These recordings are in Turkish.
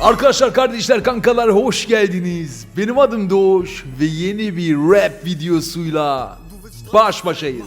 Arkadaşlar, kardeşler, kankalar hoş geldiniz. Benim adım Doğuş ve yeni bir rap videosuyla baş başayız.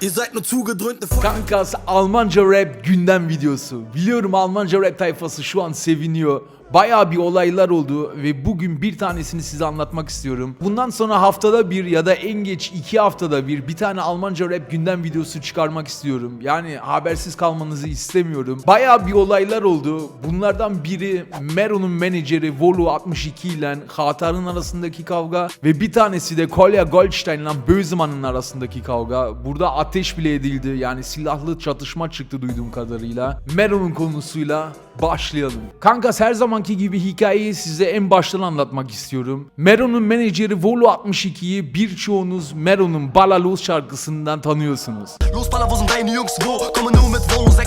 Ihr seid nur zugedröhnte Kankas Almanca rap gündem videosu. Biliyorum Almanca rap tayfası şu an seviniyor. Bayağı bir olaylar oldu ve bugün bir tanesini size anlatmak istiyorum. Bundan sonra haftada bir ya da en geç iki haftada bir bir tane Almanca rap gündem videosu çıkarmak istiyorum. Yani habersiz kalmanızı istemiyorum. Bayağı bir olaylar oldu. Bunlardan biri Mero'nun menajeri Volu 62 ile Hatar'ın arasındaki kavga ve bir tanesi de Kolya Goldstein ile Böseman'ın arasındaki kavga. Burada ateş bile edildi. Yani silahlı çatışma çıktı duyduğum kadarıyla. Mero'nun konusuyla başlayalım. Kankas her zamanki gibi hikayeyi size en baştan anlatmak istiyorum. Mero'nun menajeri Volu 62'yi birçoğunuz Mero'nun Balalos şarkısından tanıyorsunuz. Los, Baller, wo sind deine Jungs? Wo? Komme nur mit Volo 6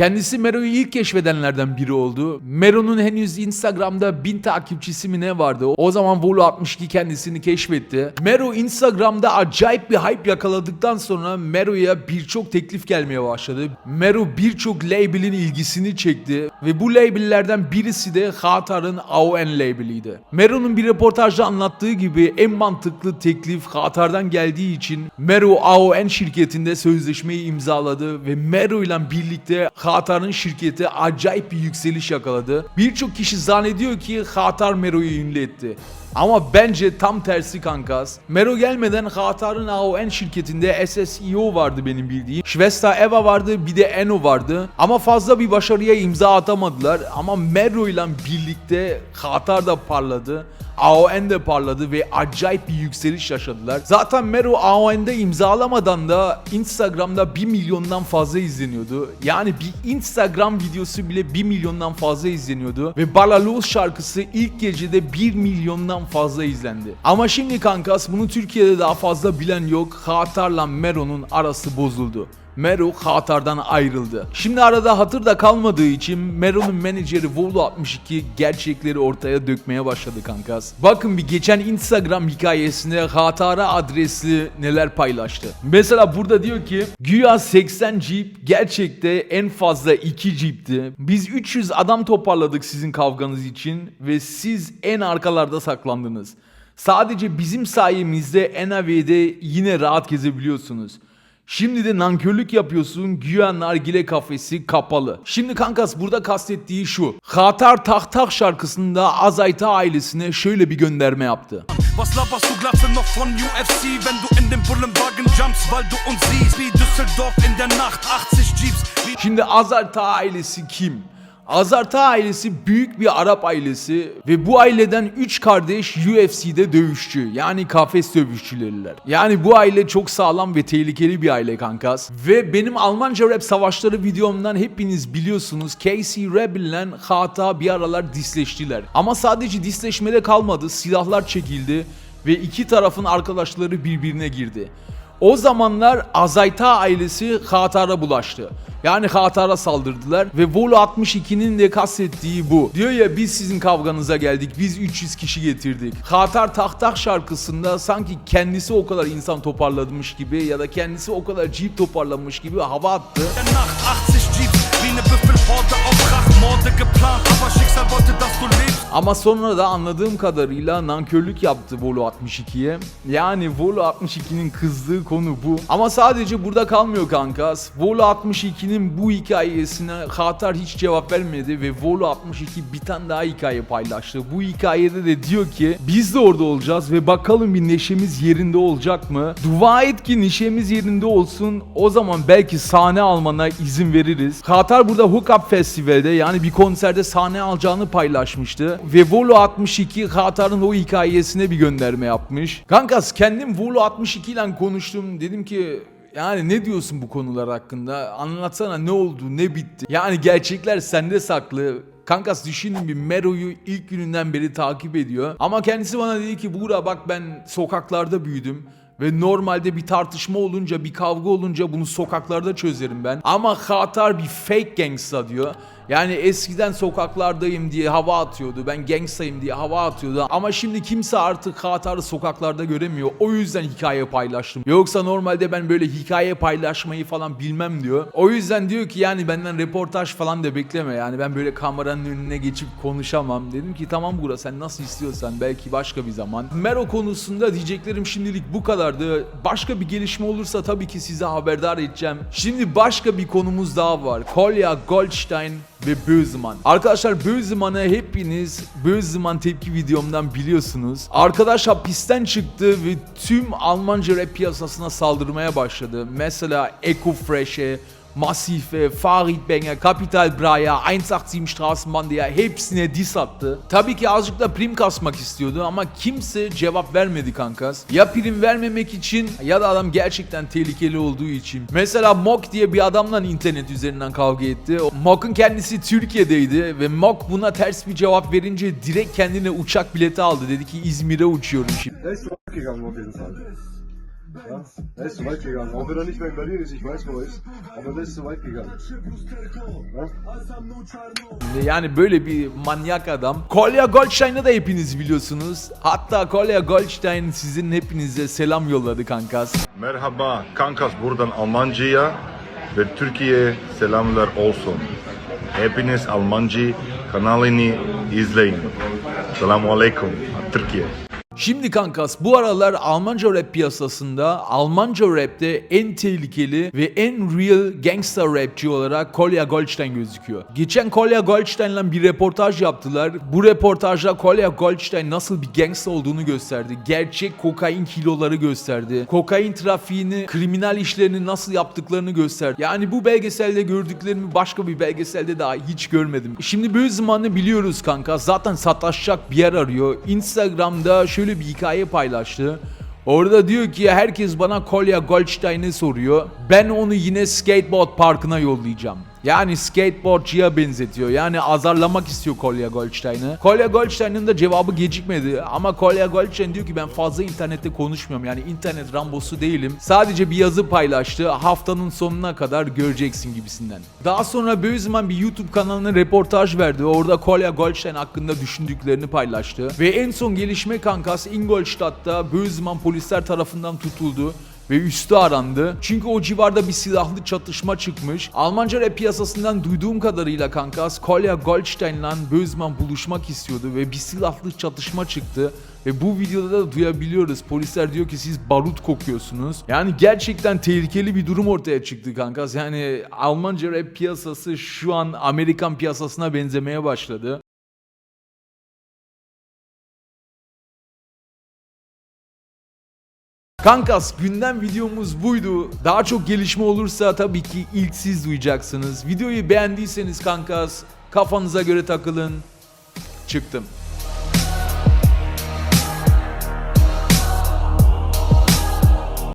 Kendisi Mero'yu ilk keşfedenlerden biri oldu. Mero'nun henüz Instagram'da 1000 takipçisi mi ne vardı? O zaman Volu 62 kendisini keşfetti. Mero Instagram'da acayip bir hype yakaladıktan sonra Mero'ya birçok teklif gelmeye başladı. Mero birçok label'in ilgisini çekti ve bu label'lerden birisi de Hatar'ın AON label'iydi. Mero'nun bir röportajda anlattığı gibi en mantıklı teklif Hatar'dan geldiği için Mero AON şirketinde sözleşmeyi imzaladı ve Mero ile birlikte Hatar'ın şirketi acayip bir yükseliş yakaladı. Birçok kişi zannediyor ki Hatar Mero'yu ünlü etti. Ama bence tam tersi kankas. Mero gelmeden Hatar'ın AON şirketinde SSEO vardı benim bildiğim. Schwester Eva vardı bir de Eno vardı. Ama fazla bir başarıya imza atamadılar. Ama Mero ile birlikte Hatar da parladı. AON de parladı ve acayip bir yükseliş yaşadılar. Zaten Mero AON'de imzalamadan da Instagram'da 1 milyondan fazla izleniyordu. Yani bir Instagram videosu bile 1 milyondan fazla izleniyordu. Ve Balalos şarkısı ilk gecede 1 milyondan fazla izlendi. Ama şimdi kankas bunu Türkiye'de daha fazla bilen yok. Hatar'la Mero'nun arası bozuldu. Mero Hatar'dan ayrıldı. Şimdi arada hatır da kalmadığı için Mero'nun menajeri Volo 62 gerçekleri ortaya dökmeye başladı kankas. Bakın bir geçen Instagram hikayesinde Hatar'a adresli neler paylaştı. Mesela burada diyor ki güya 80 Jeep gerçekte en fazla 2 Jeep'ti. Biz 300 adam toparladık sizin kavganız için ve siz en arkalarda saklandınız. Sadece bizim sayemizde NAV'de yine rahat gezebiliyorsunuz. Şimdi de nankörlük yapıyorsun güya nargile kafesi kapalı. Şimdi kankas burada kastettiği şu. Hatar Tak Tak şarkısında Azayta ailesine şöyle bir gönderme yaptı. Was laberst du Glatze noch von UFC, wenn du in den Bullenwagen jumpst, weil du uns siehst? Wie Düsseldorf in der Nacht, 80 Jeeps. Wie Şimdi Azarta ailesi kim? Azarta ailesi büyük bir Arap ailesi ve bu aileden 3 kardeş UFC'de dövüşçü yani kafes dövüşçüleriler. Yani bu aile çok sağlam ve tehlikeli bir aile kankas. Ve benim Almanca rap savaşları videomdan hepiniz biliyorsunuz Casey Rebel ile Hata bir aralar disleştiler. Ama sadece disleşmede kalmadı silahlar çekildi ve iki tarafın arkadaşları birbirine girdi. O zamanlar Azayta ailesi Hatar'a bulaştı. Yani Hatar'a saldırdılar ve Volu 62'nin de kastettiği bu. Diyor ya biz sizin kavganıza geldik, biz 300 kişi getirdik. Hatar Tahtak şarkısında sanki kendisi o kadar insan toparlamış gibi ya da kendisi o kadar jeep toparlamış gibi hava attı. Ama sonra da anladığım kadarıyla nankörlük yaptı Volo 62'ye. Yani Volo 62'nin kızdığı konu bu. Ama sadece burada kalmıyor kankas. Volo 62'nin bu hikayesine Hatar hiç cevap vermedi ve Volo 62 bir tane daha hikaye paylaştı. Bu hikayede de diyor ki biz de orada olacağız ve bakalım bir neşemiz yerinde olacak mı? Dua et ki neşemiz yerinde olsun. O zaman belki sahne almana izin veririz. Hatar burada Hook Up Festival'de yani bir konserde sahne alacağını paylaşmıştı. Ve Volo 62 Hatar'ın o hikayesine bir gönderme yapmış. Kankas kendim Volo 62 ile konuştum. Dedim ki yani ne diyorsun bu konular hakkında? Anlatsana ne oldu, ne bitti? Yani gerçekler sende saklı. Kankas düşünün bir Mero'yu ilk gününden beri takip ediyor. Ama kendisi bana dedi ki Buğra bak ben sokaklarda büyüdüm. Ve normalde bir tartışma olunca, bir kavga olunca bunu sokaklarda çözerim ben. Ama Katar bir fake gangsta diyor. Yani eskiden sokaklardayım diye hava atıyordu. Ben gangstayım diye hava atıyordu. Ama şimdi kimse artık Katar'ı sokaklarda göremiyor. O yüzden hikaye paylaştım. Yoksa normalde ben böyle hikaye paylaşmayı falan bilmem diyor. O yüzden diyor ki yani benden reportaj falan da bekleme. Yani ben böyle kameranın önüne geçip konuşamam. Dedim ki tamam Gura sen nasıl istiyorsan belki başka bir zaman. Mero konusunda diyeceklerim şimdilik bu kadardı. Başka bir gelişme olursa tabii ki size haberdar edeceğim. Şimdi başka bir konumuz daha var. Kolya Goldstein ve Bözeman. Arkadaşlar Bözeman'ı hepiniz Bözeman tepki videomdan biliyorsunuz. Arkadaş hapisten çıktı ve tüm Almanca rap piyasasına saldırmaya başladı. Mesela Eko Fresh'e, Massive, Farid Bang'e, Capital Bra'ya, 187 Straßenband'ya hepsine diss attı. Tabii ki azıcık da prim kasmak istiyordu ama kimse cevap vermedi kankas. Ya prim vermemek için ya da adam gerçekten tehlikeli olduğu için. Mesela Mok diye bir adamla internet üzerinden kavga etti. Mok'un kendisi Türkiye'deydi ve Mok buna ters bir cevap verince direkt kendine uçak bileti aldı. Dedi ki İzmir'e uçuyorum şimdi. Ja, der ist zu weit gegangen. Auch wenn er nicht mehr in Berlin ist, ich weiß, wo er ist. Aber der ist zu weit gegangen. Ja? Yani böyle bir manyak adam. Kolya Goldstein'ı da hepiniz biliyorsunuz. Hatta Kolya Goldstein sizin hepinize selam yolladı kankas. Merhaba kankas buradan Almanca'ya ve Türkiye'ye selamlar olsun. Hepiniz Almancı kanalını izleyin. Selamun Aleyküm Türkiye. Şimdi kankas bu aralar Almanca rap piyasasında Almanca rapte en tehlikeli ve en real gangster rapçi olarak Kolya Goldstein gözüküyor. Geçen Kolya Goldstein'la bir reportaj yaptılar. Bu reportajda Kolya Goldstein nasıl bir gangster olduğunu gösterdi. Gerçek kokain kiloları gösterdi. Kokain trafiğini, kriminal işlerini nasıl yaptıklarını gösterdi. Yani bu belgeselde gördüklerimi başka bir belgeselde daha hiç görmedim. Şimdi böyle zamanı biliyoruz kanka. Zaten sataşacak bir yer arıyor. Instagram'da şöyle bir hikaye paylaştı. Orada diyor ki herkes bana Kolya Goldstein'i soruyor. Ben onu yine skateboard parkına yollayacağım. Yani skateboardçıya benzetiyor. Yani azarlamak istiyor Kolya Goldstein'ı. Kolya Goldstein'ın da cevabı gecikmedi. Ama Kolya Goldstein diyor ki ben fazla internette konuşmuyorum. Yani internet rambosu değilim. Sadece bir yazı paylaştı. Haftanın sonuna kadar göreceksin gibisinden. Daha sonra Bözman bir YouTube kanalına reportaj verdi. Orada Kolya Goldstein hakkında düşündüklerini paylaştı. Ve en son gelişme kankas Ingolstadt'ta Bözman polisler tarafından tutuldu ve üstü arandı. Çünkü o civarda bir silahlı çatışma çıkmış. Almanca rap piyasasından duyduğum kadarıyla kankas Kolya Goldstein'la Bözman buluşmak istiyordu ve bir silahlı çatışma çıktı. Ve bu videoda da duyabiliyoruz. Polisler diyor ki siz barut kokuyorsunuz. Yani gerçekten tehlikeli bir durum ortaya çıktı kankas. Yani Almanca rap piyasası şu an Amerikan piyasasına benzemeye başladı. Kankas gündem videomuz buydu. Daha çok gelişme olursa tabii ki ilk siz duyacaksınız. Videoyu beğendiyseniz kankas kafanıza göre takılın. Çıktım.